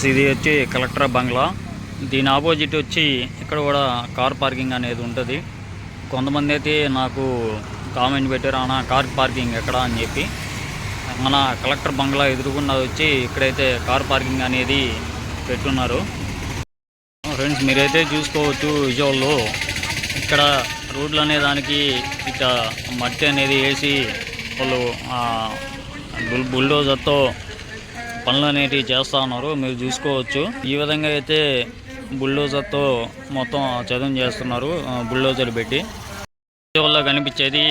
Friends ఇది వచ్చి collector బంగ్లా. దీని ఆపోజిట్ వచ్చి ఇక్కడ కూడా కార్ పార్కింగ్ అనేది ఉంటుంది. కొంతమంది అయితే నాకు కామెంట్ పెట్టారు అన్న కార్ పార్కింగ్ ఎక్కడ? అని చెప్పి. మన కలెక్టర్ బంగ్లా ఎదురుకున్నది వచ్చి ఇక్కడైతే కార్ పార్కింగ్ అనేది పెట్టున్నారు. ఫ్రెండ్స్ మీరైతే చూసుకోవచ్చు విజువల్లో. ఇక్కడ రోడ్లు అనే దానికి ఇట్లా మట్టి అనేది వేసి వాళ్ళు బుల్ బుల్డోజర్తో పనులు అనేటివి చేస్తూ ఉన్నారు. మీరు చూసుకోవచ్చు. ఈ విధంగా అయితే బుల్డోజర్తో మొత్తం చదువు చేస్తున్నారు బుల్డోజర్ పెట్టి. వల్ల కనిపించేది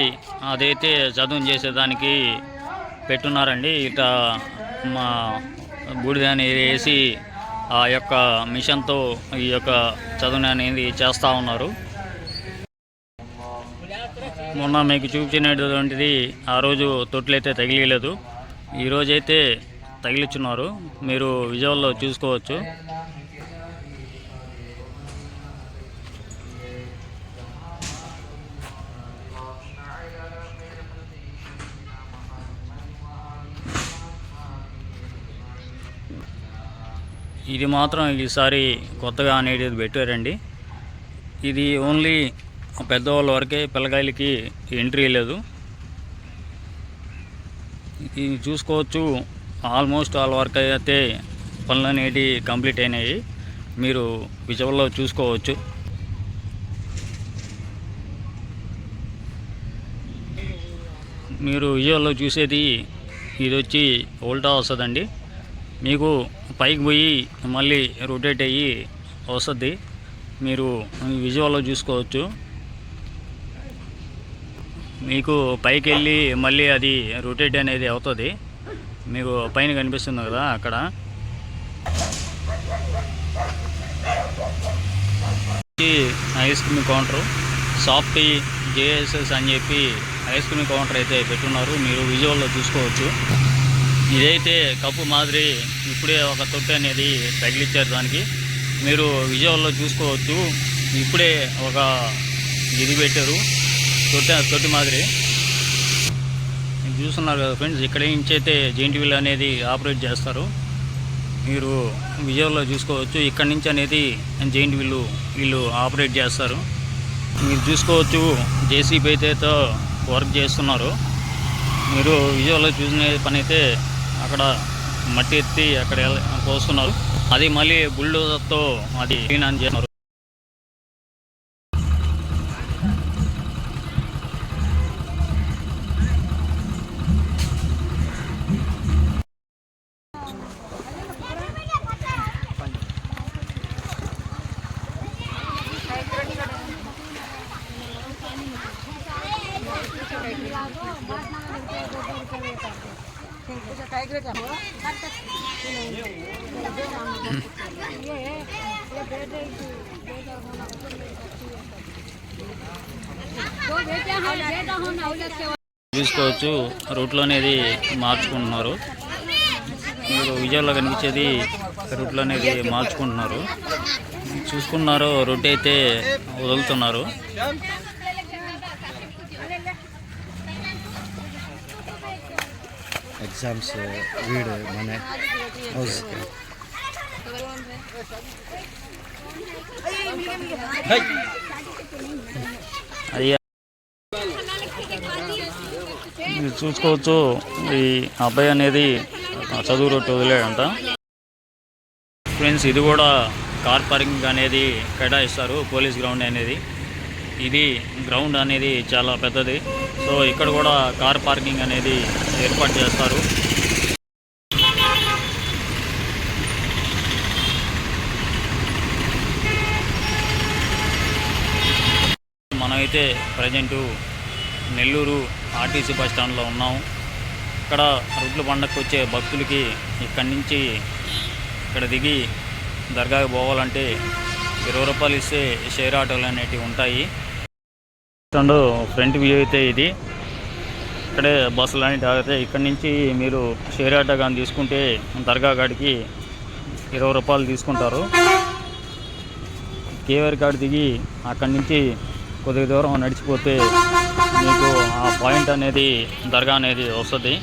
అదైతే చదువు చేసేదానికి పెట్టున్నారండి. ఇట మా బూడిద అనేది వేసి ఆ యొక్క మిషన్తో ఈ యొక్క చదువుని అనేది చేస్తూ ఉన్నారు. మొన్న మీకు చూపించినటువంటిది ఆ రోజు తొట్లయితే తగిలిలేదు. ఈరోజైతే తగిలిచ్చున్నారు. మీరు విజువల్లో చూసుకోవచ్చు. ఇది మాత్రం ఈసారి కొత్తగా అనేది పెట్టారండి. ఇది ఓన్లీ పెద్దవాళ్ళ వరకే పిల్లకాయలకి ఎంట్రీ లేదు. ఇది చూసుకోవచ్చు. ఆల్మోస్ట్ ఆల్ వర్క్ అయితే పనులు అనేటివి కంప్లీట్ అయినాయి. మీరు విజువల్లో చూసుకోవచ్చు. మీరు విజువల్లో చూసేది ఇది వచ్చి ఉల్టా వస్తుందండి. మీకు పైకి పోయి మళ్ళీ రొటేట్ అయ్యి వస్తుంది. మీరు విజువల్లో చూసుకోవచ్చు. మీకు పైకి వెళ్ళి మళ్ళీ అది రొటేట్ అనేది అవుతుంది. మీకు పైన కనిపిస్తుంది కదా అక్కడ. Ice cream counter softy JSS అని చెప్పి ఐస్ క్రీమ్ కౌంటర్ అయితే పెట్టున్నారు. మీరు విజువల్లో చూసుకోవచ్చు. ఇదైతే కప్పు మాదిరి ఇప్పుడే ఒక తొట్టి అనేది తగిలిచ్చారు దానికి. మీరు విజువల్లో చూసుకోవచ్చు. ఇప్పుడే ఒక ఇది పెట్టారు. తొట్టి తొట్టి మాదిరి. చూస్తున్నారు కదా ఫ్రెండ్స్ ఇక్కడ నుంచి అయితే జెయింట్ వీల్ అనేది ఆపరేట్ చేస్తారు. మీరు విజయవాడలో చూసుకోవచ్చు. ఇక్కడ నుంచి అనేది జెయింట్ వీళ్ళు వీళ్ళు ఆపరేట్ చేస్తారు. మీరు చూసుకోవచ్చు జేసీబీ అయితే తో వర్క్ చేస్తున్నారు. మీరు విజయవాడలో చూసిన పని అయితే అక్కడ మట్టి ఎత్తి అక్కడ పోస్తున్నారు. అది మళ్ళీ బుల్డోజర్తో అది క్లీన్ అని చేస్తున్నారు. చూసుకోవచ్చు. రూట్లో అనేది మార్చుకుంటున్నారు. మీరు విజయాల్లో కనిపించేది రూట్లో అనేది మార్చుకుంటున్నారు. చూసుకున్నారు రొట్టె అయితే వదులుతున్నారు. ಎಕ್ಸಾಮ್ಸ್ ವೀಡು ಮನೆ ಹೌಸ್ అది మీరు చూసుకోవచ్చు ఈ అబ్బాయి అనేది చదువు రొట్టె వదిలేడంట ఫ్రెండ్స్ ఇది కూడా కార్ పార్కింగ్ అనేది కేటాయిస్తారు పోలీస్ గ్రౌండ్ అనేది ఇది గ్రౌండ్ అనేది చాలా పెద్దది సో ఇక్కడ కూడా కార్ పార్కింగ్ అనేది ఏర్పాటు చేస్తారు. మనమైతే ప్రజెంటు నెల్లూరు ఆర్టీసీ బస్ స్టాండ్లో ఉన్నాం. ఇక్కడ రొట్లు పండగకు వచ్చే భక్తులకి ఇక్కడి నుంచి ఇక్కడ దిగి దర్గాకి పోవాలంటే ఇరవై రూపాయలు ఇస్తే షేర్ ఆటోలు అనేటివి ఉంటాయి. చూస్తుండో ఫ్రంట్ వ్యూ అయితే ఇది. ఇక్కడే బస్సులు అనేవి ఆగితే ఇక్కడ నుంచి మీరు షేర్ ఆటో కానీ తీసుకుంటే దర్గా కాడికి ఇరవై రూపాయలు తీసుకుంటారు. కేవర్ కాడ దిగి అక్కడి నుంచి కొద్దిగా దూరం నడిచిపోతే మీకు ఆ పాయింట్ అనేది దర్గా అనేది వస్తుంది.